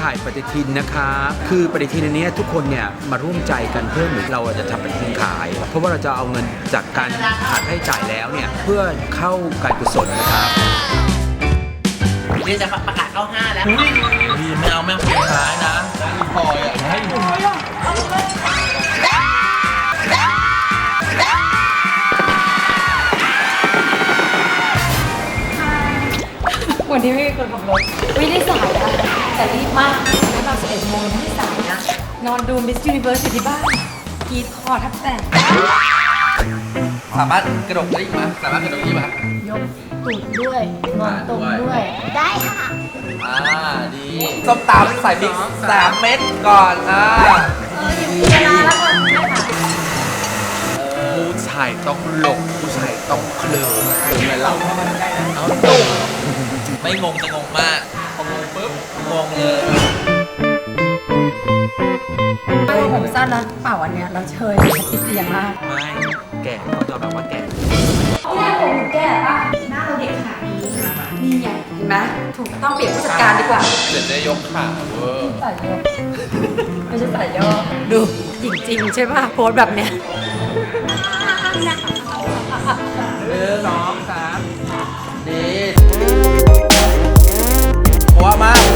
ทินนะคะ คือปฏิทินอันเนี้ยทุกคนเนี่ยมาร่วมใจกันเพื่อเหมือนเราจะทำปฏิทินขาย เพราะว่าเราจะเอาเงินจากการหักให้จ่ายแล้วเนี่ยเพื่อเข้าการกุศลนะครับนี่จะประกาศเข้าห้าแล้วดีไม่เอาแม่งคนท้ายนะอีพลอยอะให้วันนี้ไม่มีคนขับรถวิได้สายนะ แต่รีบมากแล้วเรา11โมงไม่ได้สายนะ นอนดู Miss Universe อยู่ที่บ้านกรีดคอแทับแตกสามารถกระโดดได้อีกไหมสามารถกระโดดได้อีกไหมยกตูดด้วยนอนตรงด้วย ได้ค่ะ อ่าดีส้มตำใส่พริกสามเม็ดก่อนอ่าเวลาแล้วกันได้ค่ะผู้ชายต้องหลงผู้ชายต้องเคลิ้มเหมือนเราเอาตุ้มไม่งงจะงงมาก งงปุ๊บงงเลยผมสั้นนะเปล่าวันเนี้ยเราเชยติดเสียงมากไม่แก่ต้องยอมรับว่าแก่หน้าผมแก่ปะหน้าเราเด็กขนาดนี้นี่ไงเห็นไหมถูกต้องเปลี่ยนผู้จัดการดีกว่าเดี๋ยวจะยกขาเวอร์สายย่อไม่ใช่สายย่อดูจริงๆใช่ป่ะโพสต์แบบเนี้ยหนึ่งสองสามดีปัวมากปัวมาก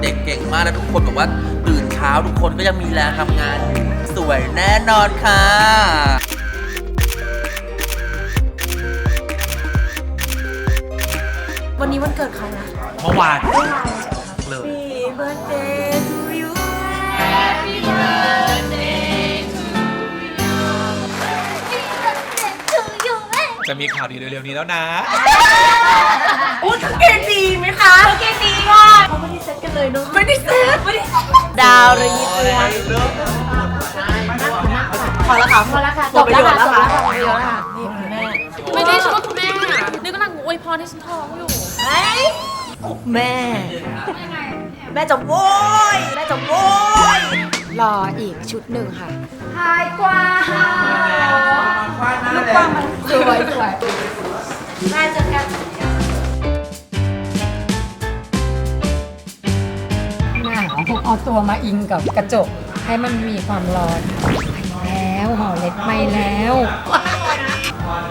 เมื่อเช้าเด็กๆเก่งมากแล้วทุกคนบอกว่าตื่นเช้าทุกคนก็ยังมีแรงทำงานอยู่สวยแน่นอนค่ะวันนี้วันเกิดใครนะเมื่อวานเลย birthday to you จะมีข่าวดีเร็วๆนี้แล้วนะ อุ้ยเกณฑ์ดีไหมคะเกณฑ์ดีม กันเลยเนาะไม่ได้เซ็ตไม่ได้ดาวระยิบเรืองพอแล้วค่ะพอแล้วค่ะจบแล้วค่ะจบแล้วค่ะประโยชน์ค่ะนี่คุณแม่ไม่ได้ช่วยคุณแม่อะนี่กำลังอวยพรให้ฉันท้องอยู่แม่แม่จะโว้ยแม่จะโว้ยรออีกชุดหนึ่งค่ะหายกว่าลูกกวางมันสวยสวยแม่เจอกัน แม่ผมเอาตัวมาอิงกับกระจกให้มันมีความร้อนไปแล้วห่อเล็กไปแล้ว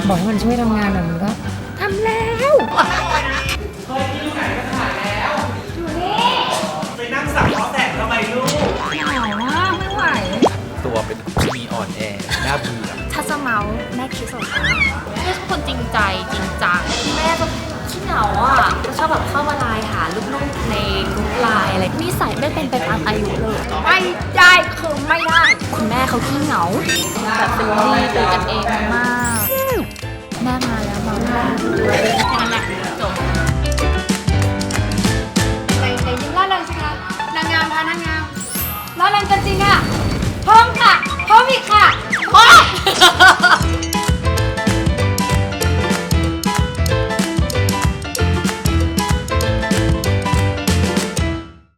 บอกให้มันช่วยทำงานหน่อยมันก็ทำแล้วไปนั่งสับล้อแตกทำไมลูกเหงามากไม่ไหว ตัวเป็นมีอ่อนแอน่าเบื่อถ้าจะเมาส์แม่คิดสนนะแม่เป็นคนจริงใจจริง เป็นไปตามอายุเลย ไม่ได้คือไม่ได้ คุณแม่เขาขี้เหงาแบบเป็นที่เป็นกันเองมาก แม่มาแล้วมาแล้วอย่า